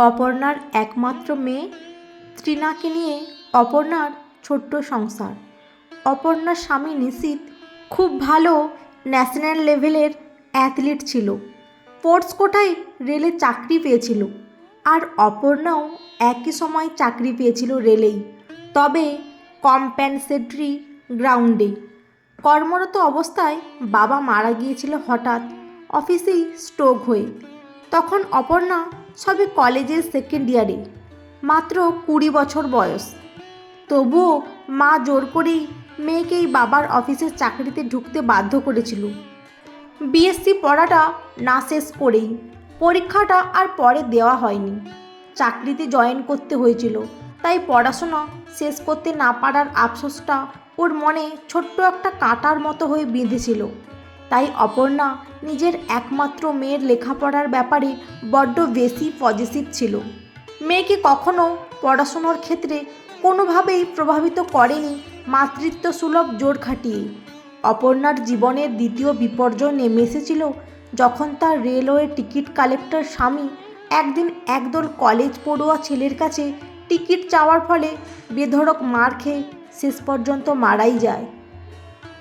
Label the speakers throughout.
Speaker 1: অপর্ণার একমাত্র মেয়ে ত্রিনাকে নিয়ে অপর্ণার ছোট্ট সংসার। অপর্ণার স্বামী নিশীত খুব ভালো ন্যাশনাল লেভেলের অ্যাথলিট ছিল। স্পোর্টস কোটায় রেলে চাকরি পেয়েছিল। আর অপর্ণাও একই সময় চাকরি পেয়েছিল রেলেই, তবে কম্পেনসেটরি গ্রাউন্ডে। কর্মরত অবস্থায় বাবা মারা গিয়েছিল হঠাৎ, অফিসেই স্ট্রোক হয়ে। তখন অপর্ণা সবে কলেজের সেকেন্ড ইয়ারে মাত্র কুড়ি বছর বয়স। তবুও মা জোর করেই মেয়েকেই বাবার অফিসের চাকরিতে ঢুকতে বাধ্য করেছিল। বিএসসি পড়াটা না শেষ করেই পরীক্ষাটা আর পরে দেওয়া হয়নি। চাকরিতে জয়েন করতে হয়েছিল, তাই পড়াশোনা শেষ করতে না পারার আফসোসটা ওর মনে ছোট্ট একটা কাঁটার মতো হয়ে বিঁধেছিল। তাই অপর্ণা নিজের একমাত্র মেয়ের লেখাপড়ার ব্যাপারে বড্ড বেশি পজিটিভ ছিল। মেয়েকে কখনো পড়াশোনার ক্ষেত্রে কোনোভাবেই প্রভাবিত করেনি মাতৃত্ব সুলভ জোর খাটিয়ে। অপর্ণার জীবনের দ্বিতীয় বিপর্যয় নেমে এসেছিল যখন তার রেলওয়ে টিকিট কালেক্টর স্বামী একদিন একদল কলেজ পড়ুয়া ছেলের কাছে টিকিট চাওয়ার ফলে বেধড়ক মার খেয়ে শেষ পর্যন্ত মারাই যায়।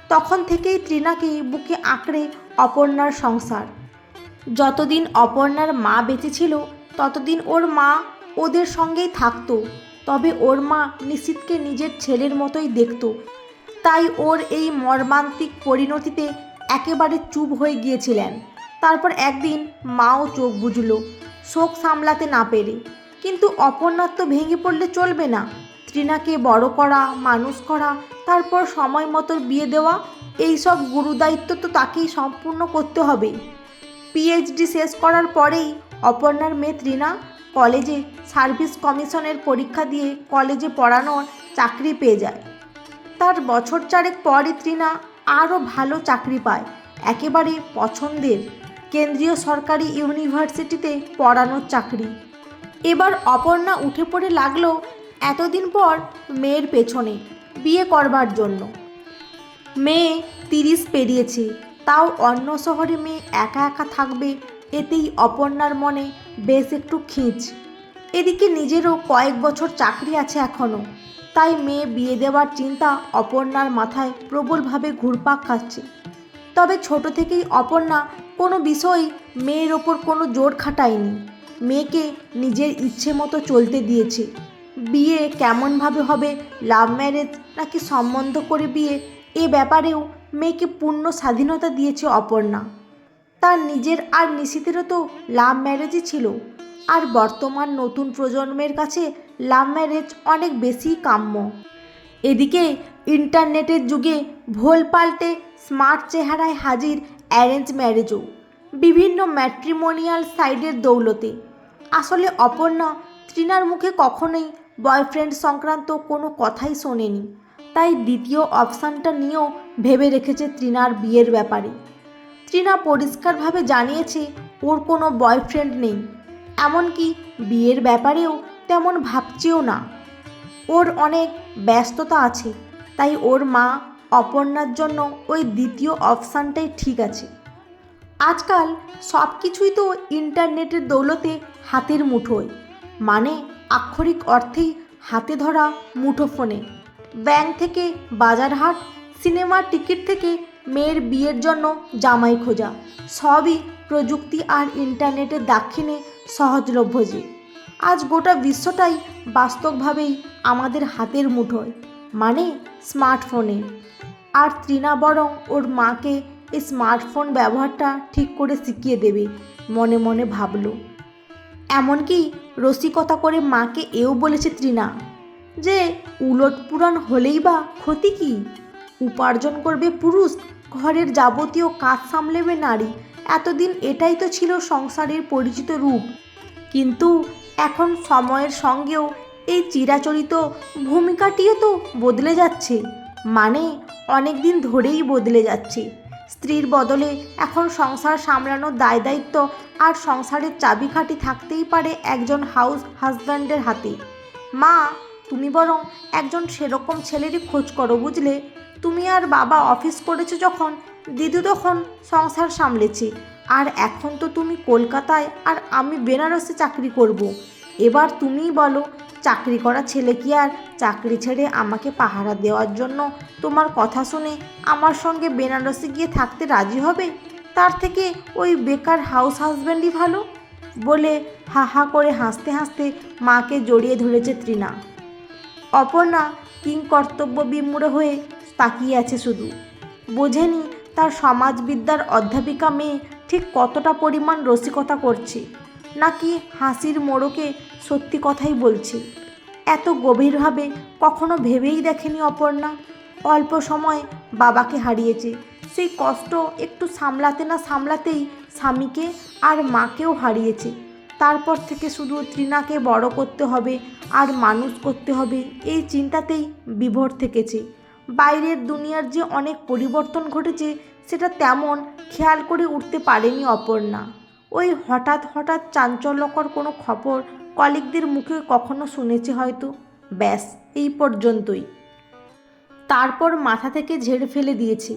Speaker 1: তখন থেকেই ত্রিনাকে বুকে আঁকড়ে অপর্ণার সংসার। যতদিন অপর্ণার মা বেঁচে ছিল, ততদিন ওর মা ওদের সঙ্গেই থাকতো। তবে ওর মা নিশীতকে নিজের ছেলের মতোই দেখত। তাই ওর এই মর্মান্তিক পরিণতিতে একেবারে চুপ হয়ে গিয়েছিলেন। তারপর একদিন মাও চোখ বুঝল শোক সামলাতে না পেরে। কিন্তু অপর্ণার তো ভেঙে পড়লে চলবে না। ত্রিনাকে বড় করা, মানুষ করা, তারপর সময় মতো বিয়ে দেওয়া এই সব গুরুদায়িত্ব তো তাকেই সম্পূর্ণ করতে হবে। পিএইচডি শেষ করার পরেই অপর্ণার মেয়ে ত্রিনা কলেজে সার্ভিস কমিশনের পরীক্ষা দিয়ে কলেজে পড়ানোর চাকরি পেয়ে যায়। তার বছর চারেক পরই ত্রিনা আরও ভালো চাকরি পায়, একেবারে পছন্দের। কেন্দ্রীয় সরকারি ইউনিভার্সিটিতে পড়ানোর চাকরি। এবার অপর্ণা উঠে পড়ে লাগল এতদিন পর মেয়ের পেছনে বিয়ে করবার জন্য। মেয়ে তিরিশ পেরিয়েছে, তাও অন্য শহরে মেয়ে একা একা থাকবে, এতেই অপর্ণার মনে বেশ একটু খিঁচ। এদিকে নিজেরও কয়েক বছর চাকরি আছে এখনও তাই মেয়ে বিয়ে দেওয়ার চিন্তা অপর্ণার মাথায় প্রবলভাবে ঘুরপাক খাচ্ছে। তবে ছোট থেকেই অপর্ণা কোনো বিষয়ই মেয়ের ওপর কোনো জোর খাটায়নি। মেয়েকে নিজের ইচ্ছে মতো চলতে দিয়েছে। বিয়ে কেমনভাবে হবে লাভ ম্যারেজ নাকি সম্বন্ধ করে বিয়ে, এ ব্যাপারেও মেয়েকে পূর্ণ স্বাধীনতা দিয়েছে অপর্ণা। তার নিজের আর নিশিতেরও তো লাভ ম্যারেজই ছিল। আর বর্তমান নতুন প্রজন্মের কাছে লাভ ম্যারেজ অনেক বেশি কাম্য। এদিকে ইন্টারনেটের যুগে ভোল পাল্টে স্মার্ট চেহারায় হাজির অ্যারেঞ্জ ম্যারেজও বিভিন্ন ম্যাট্রিমোনিয়াল সাইডের দৌলতে। আসলে অপর্ণা ত্রিনার মুখে কখনোই বয়ফ্রেন্ড সংক্রান্ত কোনো কথাই শোনেনি। তাই দ্বিতীয় অপশানটা নিয়েও ভেবে রেখেছে ত্রিনার বিয়ের ব্যাপারে। ত্রিনা পরিষ্কারভাবে জানিয়েছে ওর কোনো বয়ফ্রেন্ড নেই। এমনকি বিয়ের ব্যাপারেও তেমন ভাবছেও না। ওর অনেক ব্যস্ততা আছে, তাই ওর মা অপর্ণার জন্য ওই দ্বিতীয় অপশানটাই ঠিক আছে। আজকাল সব কিছুই তো ইন্টারনেটের দৌলতে হাতের মুঠোয়। মানে আক্ষরিক অর্থেই হাতে ধরা মুঠোফোনে। ব্যাংক থেকে বাজারহাট, সিনেমার টিকিট থেকে মেয়ের বিয়ের জন্য জামাই খোঁজা। সবই প্রযুক্তি আর ইন্টারনেটের দাক্ষিণে সহজলভ্য যে। আজ গোটা বিশ্বটাই বাস্তবভাবেই আমাদের হাতের মুঠোয় মানে স্মার্টফোনে। আর ত্রিনা বরং ওর মাকে এই স্মার্টফোন ব্যবহারটা ঠিক করে শিখিয়ে দেবে, মনে মনে ভাবলো। এমনকি রসিকতা করে মাকে এও বলেছে ত্রিনা যে উলট পুরাণ হলেই বা ক্ষতি কি? উপার্জন করবে পুরুষ, ঘরের যাবতীয় কাজ সামলেবে নারী। এতদিন এটাই তো ছিল সংসারের পরিচিত রূপ। কিন্তু এখন সময়ের সঙ্গেও এই চিরাচরিত ভূমিকাটিও তো বদলে যাচ্ছে। মানে অনেক দিন ধরেই বদলে যাচ্ছে। স্ত্রীর বদলে এখন সংসার সামলানোর দায় দায়িত্ব আর সংসারের চাবিকাঠি থাকতেই পারে একজন হাউস হাজব্যান্ডের হাতে। মা, তুমি বরং একজন সেরকম ছেলেরই খোঁজ করো বুঝলে? তুমি আর বাবা অফিস করেছ যখন, দিদু তখন সংসার সামলেছে। আর এখন তো তুমি কলকাতায় আর আমি বেনারসে চাকরি করব। এবার তুমিই বলো চাকরি করা ছেলে কি আর? চাকরি ছেড়ে আমাকে পাহারা দেওয়ার জন্য তোমার কথা শুনে আমার সঙ্গে বেনারসে গিয়ে থাকতে রাজি হবে? তার থেকে ওই বেকার হাউস হাজব্যান্ডই ভালো? বলে হা হা করে হাসতে হাসতে মাকে জড়িয়ে ধরেছে তৃণা। অপর্ণা কিং কর্তব্য বিমূঢ় হয়ে তাকিয়ে আছে শুধু। বোঝেনি তার সমাজবিদ্যার অধ্যাপিকা মেয়ে ঠিক কতটা পরিমাণ রসিকতা করছে। নাকি হাসির মোড়কে সত্যি কথাই বলছি, এত গভীরভাবে কখনো ভেবেই দেখেনি অপর্ণা। অল্প সময় বাবাকে হারিয়েছে, সেই কষ্ট একটু সামলাতে না সামলাতেই স্বামীকে আর মাকেও হারিয়েছে। তারপর থেকে শুধু তৃণাকে বড় করতে হবে, আর মানুষ করতে হবে, এই চিন্তাতেই বিভোর থেকেছে। বাইরের দুনিয়ার যে অনেক পরিবর্তন ঘটেছে, সেটা তেমন খেয়াল করে উঠতে পারেনি অপর্ণা। ওই হঠাৎ হঠাৎ চাঞ্চল্যকর কোনো খবর কলিগদের মুখে কখনো শুনেছে হয়তো। ব্যাস, এই পর্যন্তই। তারপর মাথা থেকে ঝেড়ে ফেলে দিয়েছে।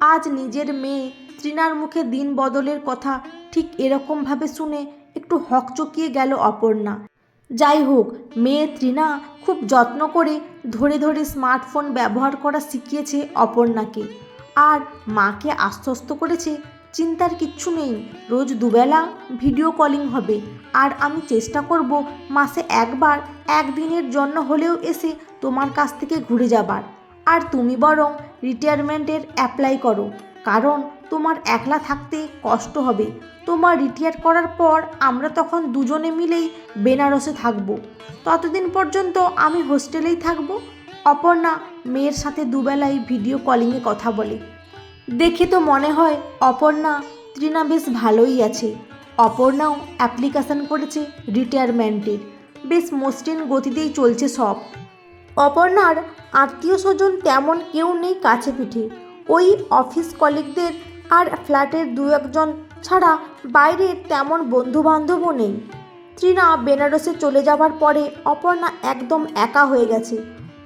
Speaker 1: আজ নিজের মেয়ে তৃণার মুখে দিন বদলের কথা ঠিক এরকমভাবে শুনে একটু হকচকিয়ে গেল অপর্ণা। যাই হোক, মেয়ে তৃণা খুব যত্ন করে ধরে ধরে স্মার্টফোন ব্যবহার করা শিখিয়েছে অপর্ণাকে। আর মাকে আশ্বস্ত করেছে চিন্তার কিচ্ছু নেই। রোজ দুবেলা ভিডিও কলিং হবে। আর আমি চেষ্টা করব মাসে একবার একদিনের জন্য হলেও এসে তোমার কাছ থেকে ঘুরে যাবার। আর তুমি বরং রিটায়ারমেন্টের অ্যাপ্লাই করো। কারণ তোমার একলা থাকতে কষ্ট হবে। তোমার রিটায়ার করার পর আমরা তখন দুজনে মিলেই বেনারসে থাকব। ততদিন পর্যন্ত আমি হোস্টেলেই থাকব। অপর্ণা মেয়ের সাথে দুবেলাই ভিডিও কলিংয়ে কথা বলে। দেখে তো মনে হয় অপর্ণা, তৃণা বেশ ভালোই আছে। অপর্ণাও অ্যাপ্লিকেশন করেছে রিটায়ারমেন্টের বেশ মসৃণ গতিতেই চলছে সব। অপর্ণার আত্মীয় স্বজন তেমন কেউ নেই কাছে পিঠে। ওই অফিস কলিগদের আর ফ্ল্যাটের দু একজন ছাড়া বাইরের তেমন বন্ধুবান্ধবও নেই। তৃণা বেনারসে চলে যাবার পরে অপর্ণা একদম একা হয়ে গেছে।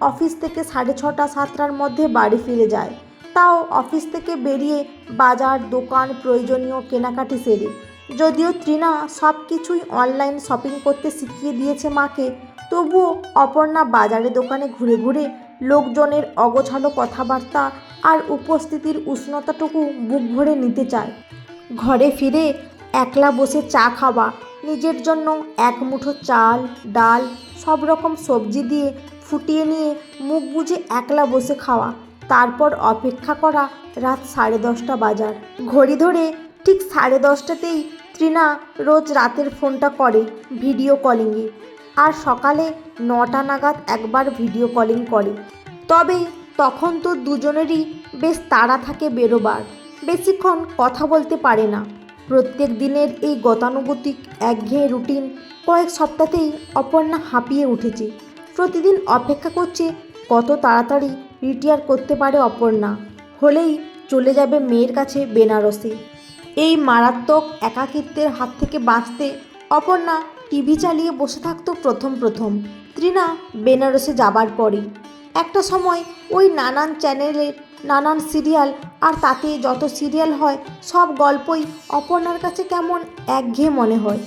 Speaker 1: অফিস থেকে সাড়ে ছটা, সাতটার মধ্যে বাড়ি ফিরে যায়। তাও অফিস থেকে বেরিয়ে বাজার, দোকান, প্রয়োজনীয় কেনাকাটি সেরে। যদিও তৃণা সব কিছুই অনলাইন শপিং করতে শিখিয়ে দিয়েছে মাকে, তবুও অপর্ণা বাজারে দোকানে ঘুরে ঘুরে লোকজনের অগোছালো কথাবার্তা আর উপস্থিতির উষ্ণতাটুকু বুক ভরে নিতে চায়। ঘরে ফিরে একলা বসে চা খাওয়া, নিজের জন্য এক মুঠো চাল, ডাল সব রকম সবজি দিয়ে ফুটিয়ে নিয়ে মুখ বুজে একলা বসে খাওয়া। তারপর অপেক্ষা করা রাত সাড়ে দশটা বাজার। ঘড়ি ধরে ঠিক সাড়ে দশটাতেই তৃণা রোজ রাতের ফোনটা করে ভিডিও কলিংয়ে আর সকালে নটা নাগাদ একবার ভিডিও কলিং করে। তবে তখন তো দুজনেরই বেশ তাড়া থাকে বেরোবার। বেশিক্ষণ কথা বলতে পারে না। প্রত্যেক দিনের এই গতানুগতিক একঘেয়ে রুটিন কয়েক সপ্তাহতেই অপর্ণা হাঁপিয়ে উঠেছে। প্রতিদিন অপেক্ষা করছে কত তাড়াতাড়ি রিটায়ার করতে পারে অপর্ণা। হলেই চলে যাবে মেয়ের কাছে বেনারসে। এই মারাত্মক একাকিত্বের হাত থেকে বাঁচতে অপর্ণা টিভি চালিয়ে বসে থাকতো প্রথম প্রথম। তৃণা বেনারসে যাবার পরেই। একটা সময় ওই নানান চ্যানেলের নানান সিরিয়াল আর তাতে যত সিরিয়াল হয়, সব গল্পই অপর্ণার কাছে কেমন একঘেয়ে মনে হয়।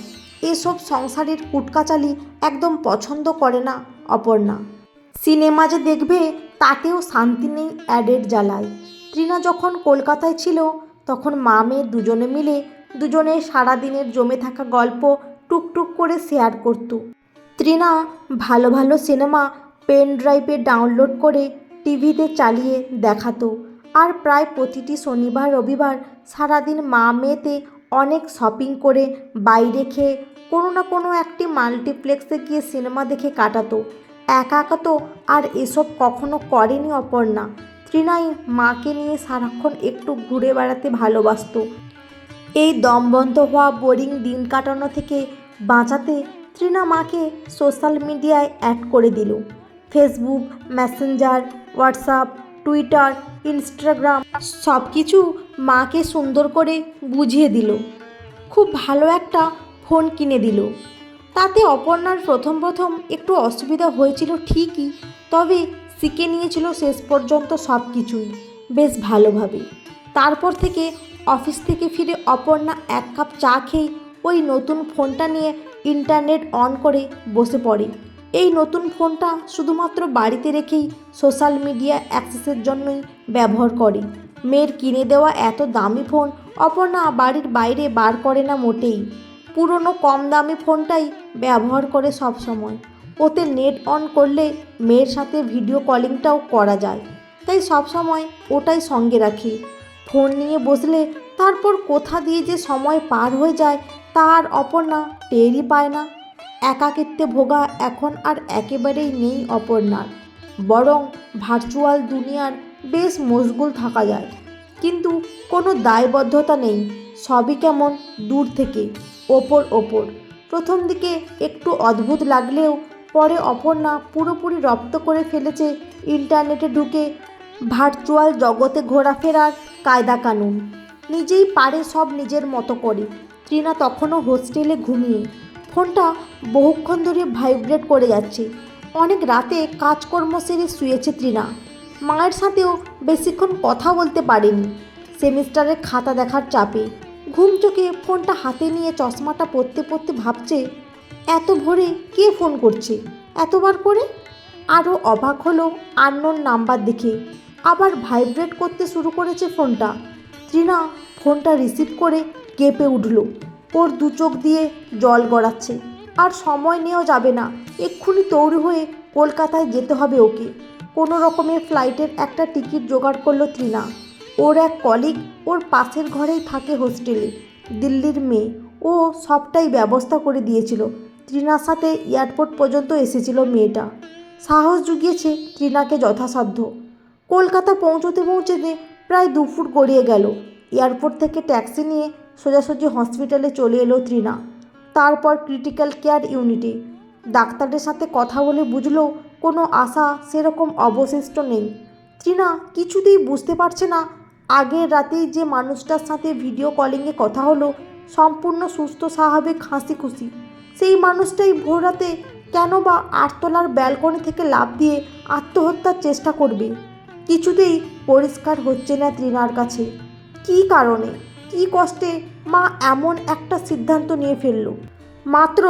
Speaker 1: এসব সংসারের কুটকাচালি একদম পছন্দ করে না অপর্ণা। সিনেমা যে দেখবে, তাতেও শান্তি নেই অ্যাডের জ্বালায়। তৃণা যখন কলকাতায় ছিল, তখন মা মেয়ে দুজনে মিলে দুজনে সারাদিনের জমে থাকা গল্প টুকটুক করে শেয়ার করত। তৃণা ভালো ভালো সিনেমা পেন ড্রাইভে ডাউনলোড করে টিভিতে চালিয়ে দেখাতো। আর প্রায় প্রতিটি শনিবার, রবিবার সারাদিন মা মেয়েতে অনেক শপিং করে বাইরে খেয়ে কোনো না কোনো একটি মাল্টিপ্লেক্সে গিয়ে সিনেমা দেখে কাটাতো। একা একা তো আর এসব কখনো করেনি অপর্ণা। তৃণাই মাকে নিয়ে সারাক্ষণ একটু ঘুরে বেড়াতে ভালোবাসতো। এই দমবন্ধ হওয়া বোরিং দিন কাটানো থেকে বাঁচাতে তৃণা মাকে সোশ্যাল মিডিয়ায় অ্যাড করে দিল। Facebook, Messenger, WhatsApp, Twitter, Instagram সব কিছু মাকে সুন্দর করে বুঝিয়ে দিল। খুব ভালো একটা ফোন কিনে দিল। তাতে অপর্ণার প্রথম প্রথম একটু অসুবিধা হয়েছিল ঠিকই, তবে শিখে নিয়েছিল শেষ পর্যন্ত সব কিছুই বেশ ভালোভাবে। তারপর থেকে অফিস থেকে ফিরে অপর্ণা এক কাপ চা খেয়ে ওই নতুন ফোনটা নিয়ে ইন্টারনেট অন করে বসে পড়ে। এই নতুন ফোনটা শুধুমাত্র বাড়িতে রেখেই সোশ্যাল মিডিয়া অ্যাক্সেসের জন্যই ব্যবহার করে। মেয়ের কিনে দেওয়া এত দামি ফোন অপর্ণা বাড়ির বাইরে বার করে না মোটেই। পুরনো কম দামি ফোনটাই ব্যবহার করে সব সময়। ওতে নেট অন করলে মেয়ের সাথে ভিডিও কলিংটাও করা যায়। তাই সব সময় ওটাই সঙ্গে রাখি। ফোন নিয়ে বসলে তারপর কোথা দিয়ে যে সময় পার হয়ে যায় তার অপর্ণা টেরই পায় না। একাকিত্বে ভোগা এখন আর একেবারেই নেই অপর্ণার। বরং ভার্চুয়াল দুনিয়ার বেশ মশগুল থাকা যায়। কিন্তু কোনো দায়বদ্ধতা নেই। সবই কেমন দূর থেকে, ওপর ওপর। প্রথম দিকে একটু অদ্ভুত লাগলেও পরে অপর্ণা পুরোপুরি রপ্ত করে ফেলেছে ইন্টারনেটে ঢুকে ভার্চুয়াল জগতে ঘোরাফেরার কায়দা কানুন। নিজেই পারে সব নিজের মতো করে। ত্রিনা তখনও হোস্টেলে ঘুমিয়ে। ফোনটা বহুক্ষণ ধরে ভাইব্রেট করে যাচ্ছে। অনেক রাতে কাজকর্ম সেরে শুয়েছে ত্রিনা। মায়ের সাথেও বেশিক্ষণ কথা বলতে পারেনি। সেমিস্টারের খাতা দেখার চাপে। ঘুম চোখে ফোনটা হাতে নিয়ে চশমাটা পরতে পরতে ভাবছে, এত ভোরে কে ফোন করছে? এতবার করে? আরও অবাক হলো আননোন নাম্বার দেখে। আবার ভাইব্রেট করতে শুরু করেছে ফোনটা। ত্রিনা ফোনটা রিসিভ করে কেঁপে উঠল। ওর দু চোখ দিয়ে জল গড়াচ্ছে। আর সময় নেওয়া যাবে না। এক্ষুনি তৈরি হয়ে কলকাতায় যেতে হবে ওকে। কোনো রকমের ফ্লাইটের একটা টিকিট জোগাড় করল ত্রিনা ওর এক কলিগ ওর পাশের ঘরেই থাকে হোস্টেলে দিল্লির মেয়ে। ও সবটাই ব্যবস্থা করে দিয়েছিল। ত্রিনার সাথে এয়ারপোর্ট পর্যন্ত এসেছিল মেয়েটা। সাহস জুগিয়েছে ত্রিনাকে যথাসাধ্য। কলকাতা পৌঁছতে পৌঁছতে প্রায় দু ফুট গড়িয়ে গেল। এয়ারপোর্ট থেকে ট্যাক্সি নিয়ে সোজাসুজি হসপিটালে চলে এলো ত্রিনা। তারপর ক্রিটিক্যাল কেয়ার ইউনিটে ডাক্তারের সাথে কথা বলে বুঝলো কোনো আশা সেরকম অবশিষ্ট নেই। ত্রিনা কিছুতেই বুঝতে পারছে না আগের রাতেই যে মানুষটার সাথে ভিডিও কলিংয়ে কথা হলো, সম্পূর্ণ সুস্থ স্বাভাবিক হাসি খুশি সেই মানুষটাই ভোর রাতে কেন বা আটতলার ব্যালকনি থেকে লাফ দিয়ে আত্মহত্যার চেষ্টা করবে? কিছুতেই পরিষ্কার হচ্ছে না ত্রিনার কাছে। কী কারণে? কী কষ্টে মা এমন একটা সিদ্ধান্ত নিয়ে ফেলল মাত্র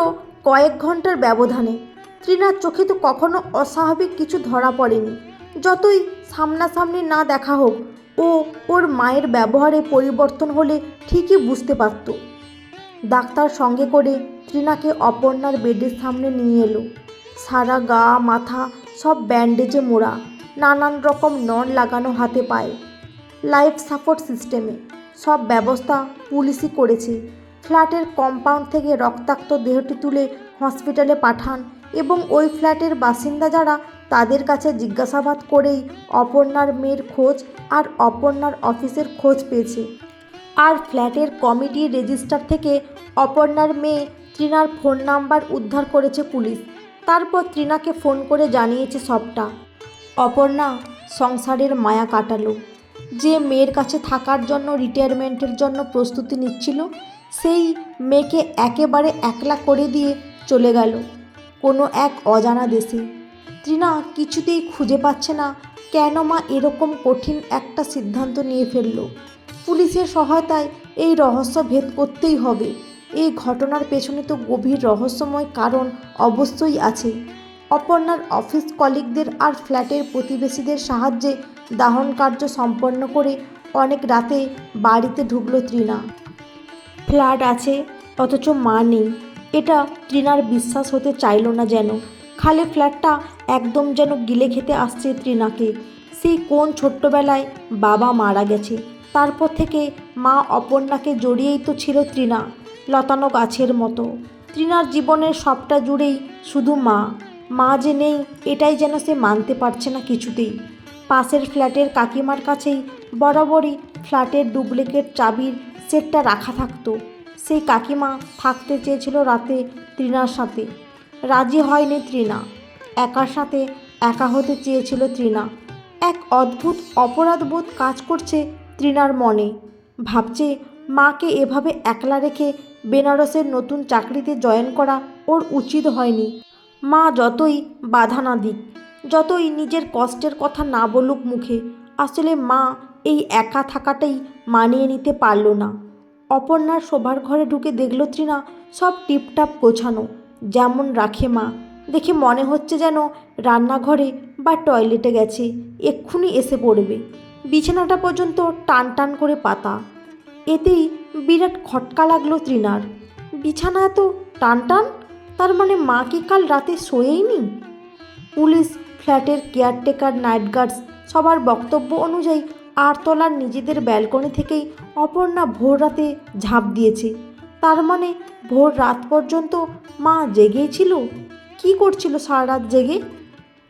Speaker 1: কয়েক ঘণ্টার ব্যবধানে ত্রিনার চোখে তো কখনো অস্বাভাবিক কিছু ধরা পড়েনি। যতই সামনাসামনি না দেখা হোক ও ওর মায়ের ব্যবহারে পরিবর্তন হলে ঠিকই বুঝতে পারত। ডাক্তার সঙ্গে করে ত্রিনাকে অপর্ণার বেডের সামনে নিয়ে এলো। সারা গা, মাথা সব ব্যান্ডেজে মোড়া, নানান রকম নন লাগানো হাতে পায়ে। লাইফ সাপোর্ট সিস্টেমে সব ব্যবস্থা পুলিশই করেছে। ফ্ল্যাটের কম্পাউন্ড থেকে রক্তাক্ত দেহটি তুলে হসপিটালে পাঠান এবং ওই ফ্ল্যাটের বাসিন্দা যারা তাদের কাছে জিজ্ঞাসাবাদ করেই অপর্ণার মেয়ের খোঁজ আর অপর্ণার অফিসের খোঁজ পেয়েছে। আর ফ্ল্যাটের কমিটির রেজিস্টার থেকে অপর্ণার মেয়ে ত্রিনার ফোন নাম্বার উদ্ধার করেছে পুলিশ। তারপর ত্রিনাকে ফোন করে জানিয়েছে সবটা। অপর্ণা সংসারের মায়া কাটালো। যে মেয়ের কাছে থাকার জন্য রিটায়ারমেন্টের জন্য প্রস্তুতি নিচ্ছিল, সেই মেয়েকে একেবারে একলা করে দিয়ে চলে গেল। কোনো এক অজানা দেশে। ত্রিনা কিছুতেই খুঁজে পাচ্ছে না কেন মা এরকম কঠিন একটা সিদ্ধান্ত নিয়ে ফেলল। পুলিশের সহায়তায় এই রহস্য ভেদ করতেই হবে। এই ঘটনার পেছনে তো গভীর রহস্যময় কারণ অবশ্যই আছে। অপর্ণার অফিস কলিগদের আর ফ্ল্যাটের প্রতিবেশীদের সাহায্যে দাহন কার্য সম্পন্ন করে অনেক রাতে বাড়িতে ঢুকলো ত্রিনা। ফ্ল্যাট আছে, অথচ মা নেই। এটা ত্রিনার বিশ্বাস হতে চাইল না যেন। খালি ফ্ল্যাটটা একদম যেন গিলে খেতে আসছে ত্রিনাকে। সেই কোন ছোট্টবেলায় বাবা মারা গেছে, তারপর থেকে মা অপর্ণাকে জড়িয়েই তো ছিল ত্রিনা, লতানো গাছের মতো। ত্রিনার জীবনের সবটা জুড়েই শুধু মা। মা যে নেই, এটাই যেন সে মানতে পারছে না কিছুতেই। পাশের ফ্ল্যাটের কাকিমার কাছেই বরাবরই ফ্ল্যাটের ডুপ্লিকেট চাবির সেটটা রাখা থাকতো। সেই কাকিমা থাকতে চেয়েছিল রাতে ত্রিনার সাথে। রাজি হয়নি ত্রিনা একার সাথে একা হতে চেয়েছিল ত্রিনা এক অদ্ভুত অপরাধবোধ কাজ করছে ত্রিনার মনে। ভাবছে মাকে এভাবে একলা রেখে বেনারসের নতুন চাকরিতে জয়েন করা ওর উচিত হয়নি। মা যতই বাধা না দিক, যতই নিজের কষ্টের কথা না বলুক মুখে, আসলে মা এই একা থাকাটাই মানিয়ে নিতে পারল না। অপর্ণার শোবার ঘরে ঢুকে দেখল তৃণা সব টিপটাপ গোছানো। যেমন রাখে মা। দেখে মনে হচ্ছে যেন রান্নাঘরে বা টয়লেটে গেছে, এক্ষুনি এসে পড়বে। বিছানাটা পর্যন্ত টান টান করে পাতা। এতেই বিরাট খটকা লাগল তৃণার। বিছানা এত টান টান? তার মানে মা কি কাল রাতে শোয়েইনি? পুলিশ, ফ্ল্যাটের কেয়ারটেকার, নাইট গার্ডস সবার বক্তব্য অনুযায়ী আটতলার নিজেদের ব্যালকনি থেকেই অপর্ণা ভোর রাতে ঝাঁপ দিয়েছে। তার মানে ভোর রাত পর্যন্ত মা জেগেই ছিল কী করছিল সারা রাত জেগে?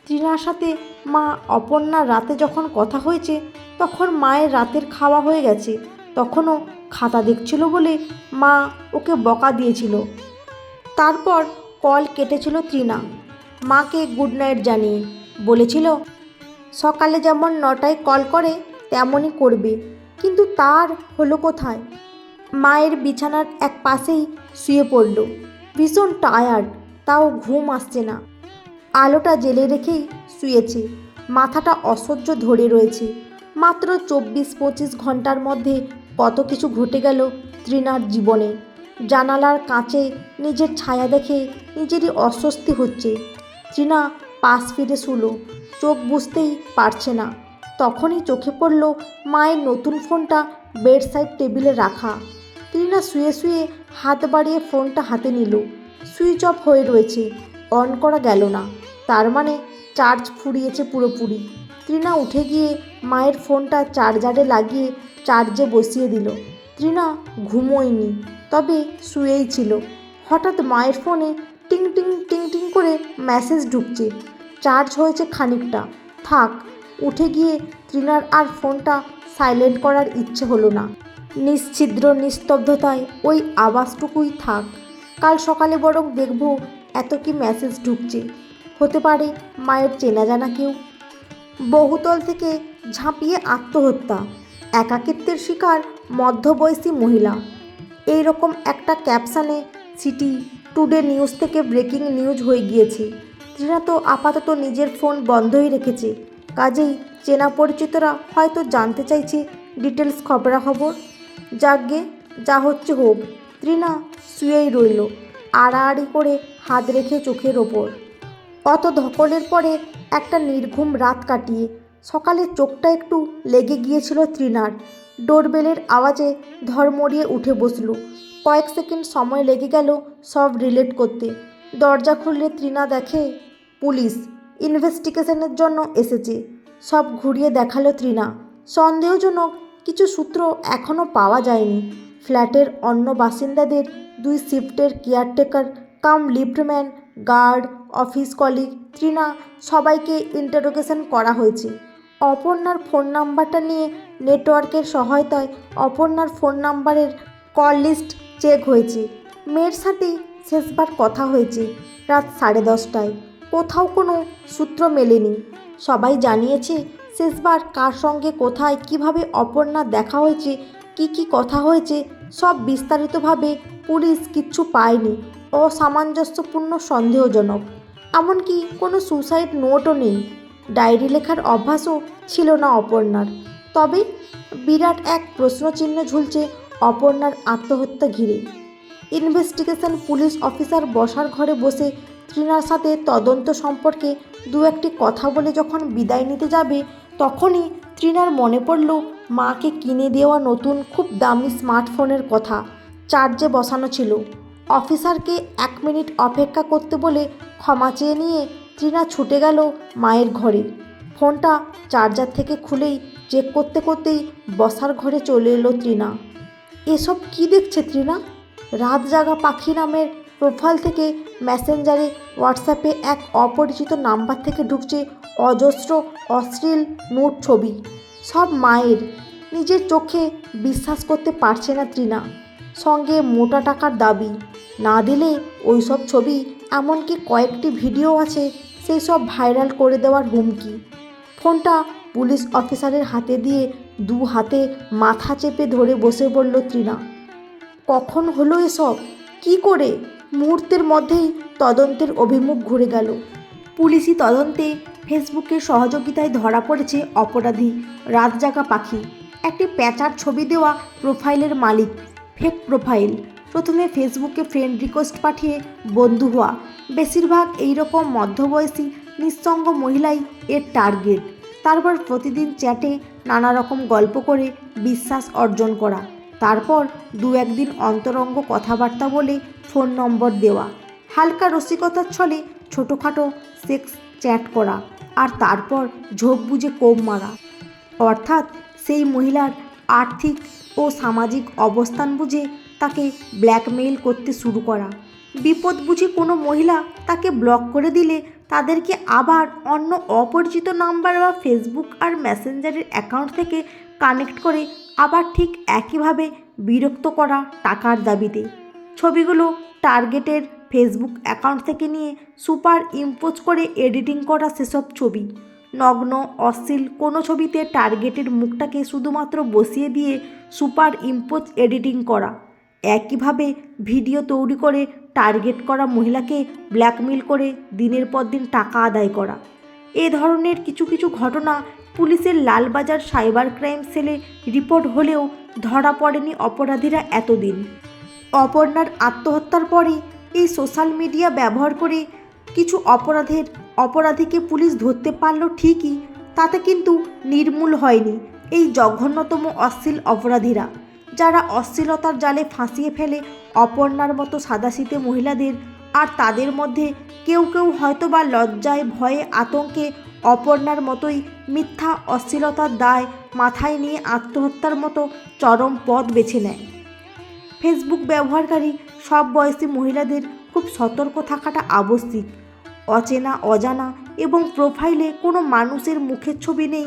Speaker 1: তৃণার সাথে মা অপর্ণা রাতে যখন কথা হয়েছে, তখন মায়ের রাতের খাওয়া হয়ে গেছে। তখনও খাতা দেখছিল বলে মা ওকে বকা দিয়েছিল। তারপর কল কেটেছিল তৃণা মাকে গুড নাইট জানিয়ে বলেছিল, সকালে যেমন নটায় কল করে, তেমনই করবে। কিন্তু তার হলো কোথায়? মায়ের বিছানার এক পাশেই শুয়ে পড়ল। ভীষণ টায়ার্ড তাও ঘুম আসছে না। আলোটা জেলে রেখেই শুয়েছে। মাথাটা অসহ্য ধরে রয়েছে। মাত্র চব্বিশ পঁচিশ ঘণ্টার মধ্যে কত কিছু ঘটে গেল তৃণার জীবনে। জানালার কাঁচে নিজের ছায়া দেখে নিজেরই অস্বস্তি হচ্ছে। তৃণা পাশ ফিরে শুলো। চোখ বুঝতেই পারছে না। তখনই চোখে পড়ল মায়ের নতুন ফোনটা বেড সাইড টেবিলে রাখা। তৃণা শুয়ে শুয়ে হাত বাড়িয়ে ফোনটা হাতে নিল। সুইচ অফ হয়ে রয়েছে, অন করা গেল না। তার মানে চার্জ ফুরিয়েছে পুরোপুরি। তৃণা উঠে গিয়ে মায়ের ফোনটা চার্জারে লাগিয়ে চার্জে বসিয়ে দিল। তৃণা ঘুমোয়নি, তবে শুয়েই ছিল। হঠাৎ মায়ের ফোনে টিং টিং টিং টিং করে মেসেজ ঢুকছে। চার্জ হয়েছে খানিকটা। থাক, উঠে গিয়ে তৃণার আর ফোনটা সাইলেন্ট করার ইচ্ছে হলো না। নিশ্ছিদ্র নিস্তব্ধতায় ওই আওয়াজটুকুই থাক। কাল সকালে বরং দেখব এত কি মেসেজ ঢুকছে। হতে পারে মায়ের চেনা জানা কেউ। বহুতল থেকে ঝাঁপিয়ে আত্মহত্যা, একাকিত্বের শিকার মধ্যবয়সী মহিলা। এই রকম একটা ক্যাপশানে সিটি টুডে নিউজ থেকে ব্রেকিং নিউজ হয়ে গিয়েছে। তৃণা তো আপাতত নিজের ফোন বন্ধই রেখেছে। কাজেই চেনা পরিচিতরা হয়তো জানতে চাইছে ডিটেলস খবরাখবর। যাগ্গে যা হচ্ছে হোক তৃণা শুয়েই রইল, আড়াআড়ি করে হাত রেখে চোখের ওপর। অত ধকলের পরে একটা নির্ঘুম রাত কাটিয়ে সকালে চোখটা একটু লেগে গিয়েছিল তৃণার। ডোরবেলের আওয়াজে ধর্মড়িয়ে উঠে বসল। কয়েক সেকেন্ড সময় লেগে গেল সব রিলেট করতে। দরজা খুললে তৃণা দেখে পুলিশ ইনভেস্টিগেশনের জন্য এসেছে। সব ঘুরিয়ে দেখাল তৃণা। সন্দেহজনক কিছু সূত্র এখনও পাওয়া যায়নি। ফ্ল্যাটের অন্য বাসিন্দাদের দুই শিফটের caretaker cum liftman, guard, office colleague Trina সবাইকে ইন্টারোগেশন করা হয়েছে। অপর্ণার ফোন নাম্বারটা নিয়ে নেটওয়ার্কের সহায়তায় অপর্ণার ফোন নাম্বারের কল লিস্ট চেক হয়েছে। মেয়ের সাথে শেষবার কথা হয়েছে, রাত সাড়ে দশটায়। কোথাও কোনো সূত্র মেলেনি। সবাই জানিয়েছে শেষবার কার সঙ্গে, কোথায়, কীভাবে অপর্ণা দেখা হয়েছে, কি কি কথা হয়েছে, সব বিস্তারিতভাবে পুলিশ কিচ্ছু পায়নি। অসামঞ্জস্যপূর্ণ, সন্দেহজনক। এমনকি কোনো সুসাইড নোটও নেই। ডায়েরি লেখার অভ্যাসও ছিল না অপর্ণার। তবে বিরাট এক প্রশ্নচিহ্ন ঝুলছে অপর্ণার আত্মহত্যা ঘিরে। ইনভেস্টিগেশন পুলিশ অফিসার বসার ঘরে বসে তৃণার সাথে তদন্ত সম্পর্কে দু একটি কথা বলে যখন বিদায় নিতে যাবে, তখনই তৃণার মনে পড়ল, মাকে কিনে দেওয়া নতুন খুব দামি স্মার্টফোনের কথা, চার্জে বসানো ছিল। অফিসারকে এক মিনিট অপেক্ষা করতে বলে ক্ষমা চেয়ে নিয়ে তৃণা ছুটে গেল মায়ের ঘরে। ফোনটা চার্জার থেকে খুলেই চেক করতে করতেই বসার ঘরে চলে এলো তৃণা এসব কি দেখছে তৃণা রাত জাগা পাখি নামের প্রোফাইল থেকে মেসেঞ্জারে হোয়াটসঅ্যাপে এক অপরিচিত নাম্বার থেকে ঢুকছে অজস্র, অশ্লীল নোট ছবি। সব মায়ের। নিজের চোখে বিশ্বাস করতে পারছে না তৃণা। সঙ্গে মোটা টাকার দাবি। না দিলে ওই সব ছবি, এমনকি কয়েকটি ভিডিও আছে সেই সব ভাইরাল করে দেওয়ার হুমকি। ফোনটা পুলিশ অফিসারের হাতে দিয়ে দু হাতে মাথা চেপে ধরে বসে পড়ল তৃণা, কখন হলো এসব? কি করে? মুহূর্তের মধ্যেই তদন্তের অভিমুখ ঘুরে গেল। পুলিশি তদন্তে ফেসবুকের সহযোগিতায় ধরা পড়েছে অপরাধী রাত জাগা পাখি। একটি প্যাঁচার ছবি দেওয়া প্রোফাইলের মালিক ফেক প্রোফাইল প্রথমে ফেসবুকে ফ্রেন্ড রিকোয়েস্ট পাঠিয়ে বন্ধু হওয়া। বেশিরভাগ এই রকম মধ্যবয়সী, নিঃসঙ্গ মহিলাই এর টার্গেট তারপর প্রতিদিন চ্যাটে নানা রকম গল্প করে বিশ্বাস অর্জন করা। তারপর দু একদিন অন্তরঙ্গ কথাবার্তা বলে ফোন নম্বর দেওয়া। হালকা রসিকতার ছলে ছোটোখাটো সেক্স চ্যাট করা আর তারপর ঝোপ বুঝে কোপ মারা। অর্থাৎ সেই মহিলার আর্থিক ও সামাজিক অবস্থান বুঝে তাকে ব্ল্যাকমেইল করতে শুরু করা। বিপদ বুঝে কোনো মহিলা তাকে ব্লক করে দিলে তাদেরকে আবার অন্য অপরিচিত নাম্বার বা ফেসবুক আর মেসেঞ্জারের অ্যাকাউন্ট থেকে কানেক্ট করে আবার ঠিক একইভাবে বিরক্ত করা টাকার দাবিতে। ছবিগুলো টার্গেটের ফেসবুক অ্যাকাউন্ট থেকে নিয়ে সুপার ইম্পোজ করে এডিটিং করা সেসব ছবি। নগ্ন, অশ্লীল কোনো ছবিতে টার্গেটের মুখটাকে শুধুমাত্র বসিয়ে দিয়ে সুপার ইম্পোজ এডিটিং করা। একইভাবে ভিডিও তৈরি করে টার্গেট করা মহিলাকে ব্ল্যাকমেল করে দিনের পর দিন টাকা আদায় করা। এ ধরনের কিছু কিছু ঘটনা পুলিশের লালবাজার সাইবার ক্রাইম সেলে রিপোর্ট হলেও ধরা পড়েনি অপরাধীরা এতদিন। অপর্ণার আত্মহত্যার পরে এই সোশ্যাল মিডিয়া ব্যবহার করে কিছু অপরাধের, অপরাধীকে পুলিশ ধরতে পারল ঠিকই, তাতে কিন্তু নির্মূল হয়নি এই জঘন্যতম অশ্লীল অপরাধীরা। যারা অশ্লীলতার জালে ফাঁসিয়ে ফেলে অপর্ণার মতো সাদাশীতে মহিলাদের আর তাদের মধ্যে কেউ কেউ হয়তো বা লজ্জায়, ভয়ে, আতঙ্কে অপর্ণার মতোই মিথ্যা অশ্লীলতার দায় মাথায় নিয়ে আত্মহত্যার মতো চরম পথ বেছে নেয়। ফেসবুক ব্যবহারকারী সব বয়সী মহিলাদের খুব সতর্ক থাকাটা আবশ্যিক। অচেনা, অজানা এবং প্রোফাইলে কোনো মানুষের মুখের ছবি নেই,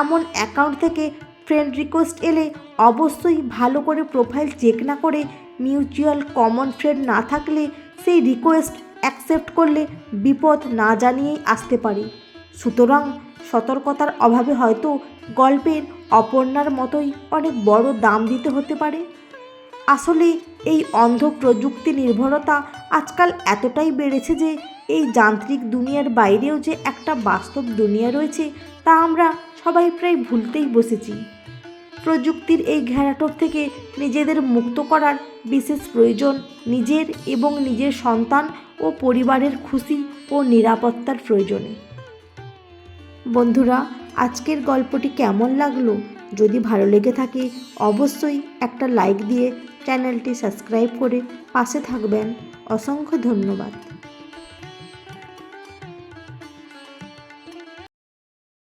Speaker 1: এমন অ্যাকাউন্ট থেকে ফ্রেন্ড রিকোয়েস্ট এলে অবশ্যই ভালো করে প্রোফাইল চেক না করে মিউচুয়াল কমন ফ্রেন্ড না থাকলে সেই রিকোয়েস্ট অ্যাকসেপ্ট করলে বিপদ না জানিয়েই আসতে পারে। সুতরাং সতর্কতার অভাবে হয়তো গল্পের অপর্ণার মতোই অনেক বড় দাম দিতে হতে পারে। আসলে এই অন্ধ প্রযুক্তি নির্ভরতা আজকাল এতটাই বেড়েছে যে এই যান্ত্রিক দুনিয়ার বাইরেও যে একটা বাস্তব দুনিয়া রয়েছে তা আমরা সবাই প্রায় ভুলতেই বসেছি। প্রযুক্তির এই ঘেরাটোপ থেকে নিজেদের মুক্ত করার বিশেষ প্রয়োজন নিজের এবং নিজের সন্তান ও পরিবারের খুশি ও নিরাপত্তার প্রয়োজনে। বন্ধুরা, আজকের গল্পটি কেমন লাগল? যদি ভালো লেগে থাকে, অবশ্যই একটা লাইক দিয়ে চ্যানেলটি সাবস্ক্রাইব করে পাশে থাকবেন। অসংখ্য ধন্যবাদ।